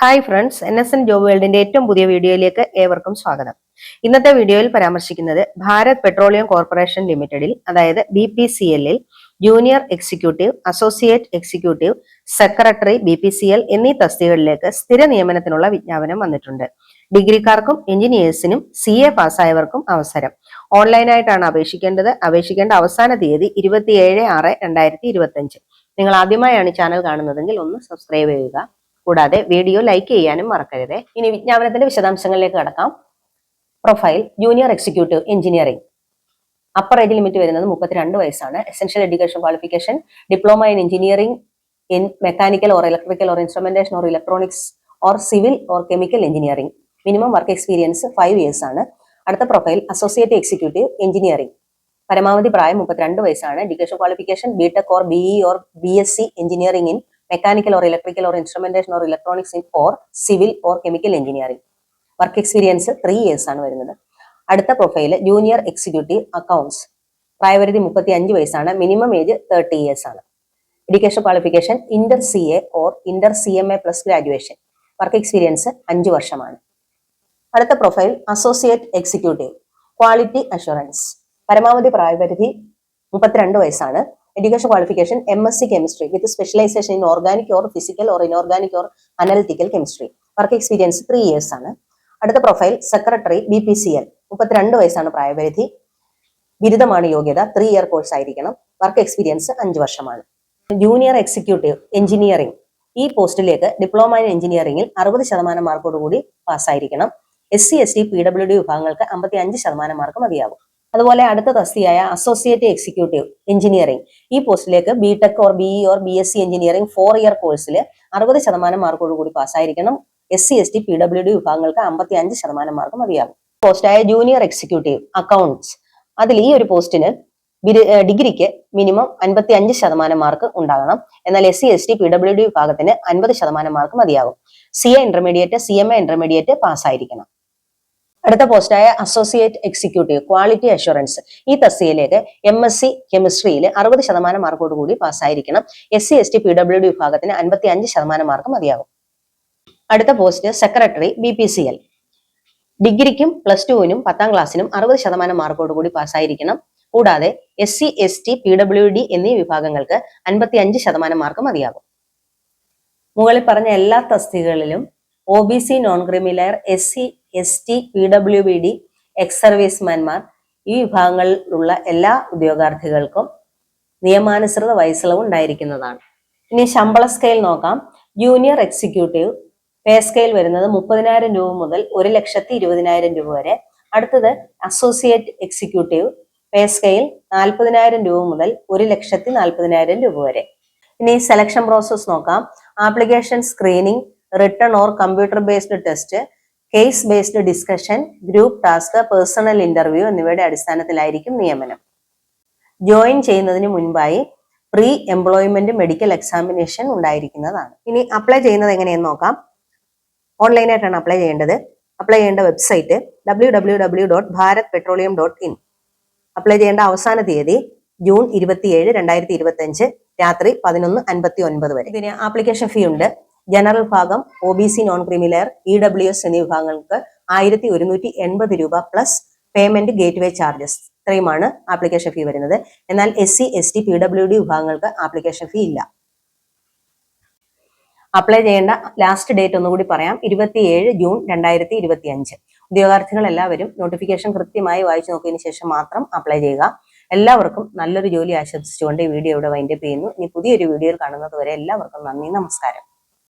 Hi friends N S N job വേൾഡിന്റെ ഏറ്റവും പുതിയ വീഡിയോയിലേക്ക് ഏവർക്കും സ്വാഗതം. ഇന്നത്തെ വീഡിയോയിൽ പരാമർശിക്കുന്നത് ഭാരത് പെട്രോളിയം കോർപ്പറേഷൻ ലിമിറ്റഡിൽ അതായത് ബി പി സി എല്ലിൽ junior executive associate executive secretary B P C L എന്നീ തസ്തികകളിലേക്ക് സ്ഥിര നിയമനത്തിനുള്ള വിജ്ഞാപനം വന്നിട്ടുണ്ട്. ഡിഗ്രിക്കാർക്കും എഞ്ചിനീയേഴ്സിനും സി എ പാസ്സായവർക്കും അവസരം. ഓൺലൈനായിട്ടാണ് അപേക്ഷിക്കേണ്ടത്. അപേക്ഷിക്കേണ്ട അവസാന തീയതി ഇരുപത്തിയേഴ് ആറ് രണ്ടായിരത്തി ഇരുപത്തി അഞ്ച് നിങ്ങൾ ആദ്യമായാണ് ചാനൽ കാണുന്നതെങ്കിൽ ഒന്ന് സബ്സ്ക്രൈബ് ചെയ്യുക. കൂടാതെ വീഡിയോ ലൈക്ക് ചെയ്യാനും മറക്കരുത്. ഇനി വിജ്ഞാപനത്തിന്റെ വിശദാംശങ്ങളിലേക്ക് കടക്കാം. Profile junior executive engineering. Upper age limit വരുന്നത് മുപ്പത്തിരണ്ട് വയസ്സാണ്. Essential education qualification diploma in engineering in mechanical or electrical or instrumentation or electronics or civil or chemical engineering minimum work experience five years ആണ്. അടുത്ത profile associate executive engineering പരമാവധി പ്രായം മുപ്പത്തിരണ്ട് വയസ്സാണ്. Education qualification B Tech or B E or B S C engineering in mechanical or electrical or instrumentation or electronics or civil or chemical engineering work experience three years ആണ് വരുന്നത്. അടുത്ത profile junior executive accounts പ്രായപരിധി മുപ്പത്തി അഞ്ച് വയസ്സാണ്. Minimum age thirty years ആണ്. Education qualification inter C A or inter C M A plus graduation work experience അഞ്ച് വർഷമാണ്. അടുത്ത profile associate executive quality assurance പരമാവധി പ്രായപരിധി മുപ്പത്തിരണ്ട് വയസ്സാണ്. Education qualification M S C chemistry with specialization in organic or physical or inorganic or analytical chemistry work experience three years ആണ്. അടുത്ത profile secretary B P C L മുപ്പത്തിരണ്ട് വയസ്സാണ് പ്രായപരിധി. ബിരുദമാണ് യോഗ്യത. ത്രീ ഇയർ കോഴ്സ് ആയിരിക്കണം. വർക്ക് എക്സ്പീരിയൻസ് അഞ്ച് വർഷമാണ്. ജൂനിയർ എക്സിക്യൂട്ടീവ് എഞ്ചിനീയറിംഗ് ഈ പോസ്റ്റിലേക്ക് ഡിപ്ലോമ ഇൻ എഞ്ചിനീയറിംഗിൽ അറുപത് ശതമാനം മാർക്കോടുകൂടി പാസ്സായിരിക്കണം S C S T P W D വിഭാഗങ്ങൾക്ക് അമ്പത്തി അഞ്ച് ശതമാനം മാർക്ക് മതിയാകും അതുപോലെ അടുത്ത തസ്തിയായ അസോസിയേറ്റ് എക്സിക്യൂട്ടീവ് എഞ്ചിനീയറിംഗ് ഈ പോസ്റ്റിലേക്ക് B tech or B E or B S C engineering four year കോഴ്സിൽ അറുപത് ശതമാനം മാർക്കോടുകൂടി പാസ്സായിരിക്കണം S C S T P W D വിഭാഗങ്ങൾക്ക് അമ്പത്തി അഞ്ച് ശതമാനം മാർക്ക് മതിയാകും. പോസ്റ്റായ ജൂനിയർ എക്സിക്യൂട്ടീവ് അക്കൗണ്ട്സ് അതിൽ ഈ ഒരു പോസ്റ്റിന് ഡിഗ്രിക്ക് മിനിമം അൻപത്തി അഞ്ച് ശതമാനം മാർക്ക് ഉണ്ടാകണം. എന്നാൽ S C S T P W D വിഭാഗത്തിന് അൻപത് ശതമാനം മാർക്ക് മതിയാകും. C A intermediate C M A intermediate പാസ്സായിരിക്കണം അടുത്ത പോസ്റ്റായ അസോസിയേറ്റ് എക്സിക്യൂട്ടീവ് ക്വാളിറ്റി അഷുറൻസ് ഈ തസ്തികയിലേക്ക് എം എസ് സി കെമിസ്ട്രിയിൽ അറുപത് ശതമാനം മാർക്കോട് കൂടി പാസ്സായിരിക്കണം S C S T P W D വിഭാഗത്തിന് അൻപത്തി അഞ്ച് ശതമാനം മാർക്ക് മതിയാകും. അടുത്ത post secretary B P C L ഡിഗ്രിക്കും plus ടുവിനും പത്താം ക്ലാസ്സിനും അറുപത് ശതമാനം മാർക്കോട് കൂടി പാസ്സായിരിക്കണം കൂടാതെ S C S T P W D എന്നീ വിഭാഗങ്ങൾക്ക് അൻപത്തി അഞ്ച് ശതമാനം മാർക്ക് മതിയാകും. മുകളിൽ പറഞ്ഞ എല്ലാ തസ്തികകളിലും O B C non creamy layer S C S T P W B D ex സർവീസ്മാൻമാർ ഈ വിഭാഗങ്ങളിലുള്ള എല്ലാ ഉദ്യോഗാർത്ഥികൾക്കും നിയമാനുസൃത വയസ്സിളവ് ഉണ്ടായിരിക്കുന്നതാണ്. ഇനി ശമ്പള സ്കെയിൽ നോക്കാം. ജൂനിയർ എക്സിക്യൂട്ടീവ് പേ സ്കെയിൽ വരുന്നത് മുപ്പതിനായിരം രൂപ മുതൽ ഒരു ലക്ഷത്തി ഇരുപതിനായിരം രൂപ വരെ. അടുത്തത് അസോസിയേറ്റ് എക്സിക്യൂട്ടീവ് പേ സ്കെയിൽ നാൽപ്പതിനായിരം രൂപ മുതൽ ഒരു ലക്ഷത്തി നാൽപ്പതിനായിരം രൂപ വരെ. ഇനി സെലക്ഷൻ പ്രോസസ് നോക്കാം. Application screening written or computer based test case based discussion group task personal interview എന്നിവയുടെ അടിസ്ഥാനത്തിലായിരിക്കും നിയമനം. ജോയിൻ ചെയ്യുന്നതിന് മുൻപായി പ്രീ എംപ്ലോയ്മെന്റ് മെഡിക്കൽ എക്സാമിനേഷൻ ഉണ്ടായിരിക്കുന്നതാണ്. ഇനി അപ്ലൈ ചെയ്യുന്നത് എങ്ങനെയെന്ന് നോക്കാം. ഓൺലൈനായിട്ടാണ് അപ്ലൈ ചെയ്യേണ്ടത്. അപ്ലൈ ചെയ്യേണ്ട website W W W dot Bharat petroleum dot in apply ചെയ്യേണ്ട അവസാന തീയതി ജൂൺ ഇരുപത്തിയേഴ് രണ്ടായിരത്തി ഇരുപത്തി അഞ്ച് രാത്രി പതിനൊന്ന് അൻപത്തി ഒൻപത് വരെ. ഇതിന് ആപ്ലിക്കേഷൻ ഫീ ഉണ്ട്. ജനറൽ ഭാഗം O B C non creamy layer E W S എന്നീ വിഭാഗങ്ങൾക്ക് ആയിരത്തി ഒരുന്നൂറ്റി എൺപത് രൂപ plus payment gateway charges ഇത്രയുമാണ് ആപ്ലിക്കേഷൻ ഫീ വരുന്നത്. എന്നാൽ S C S T P W D വിഭാഗങ്ങൾക്ക് ആപ്ലിക്കേഷൻ ഫീ ഇല്ല. അപ്ലൈ ചെയ്യേണ്ട ലാസ്റ്റ് ഡേറ്റ് ഒന്നുകൂടി പറയാം. ഇരുപത്തിയേഴ് ജൂൺ രണ്ടായിരത്തി ഇരുപത്തി അഞ്ച് ഉദ്യോഗാർത്ഥികൾ എല്ലാവരും നോട്ടിഫിക്കേഷൻ കൃത്യമായി വായിച്ചു നോക്കിയതിന് ശേഷം മാത്രം അപ്ലൈ ചെയ്യുക. എല്ലാവർക്കും നല്ലൊരു ജോലി ആശംസിച്ചുകൊണ്ട് ഈ വീഡിയോ ഇവിടെ വൈൻഡപ്പ് ചെയ്യുന്നു. ഇനി പുതിയൊരു വീഡിയോയിൽ കാണുന്നത് വരെ എല്ലാവർക്കും നന്ദി നമസ്കാരം.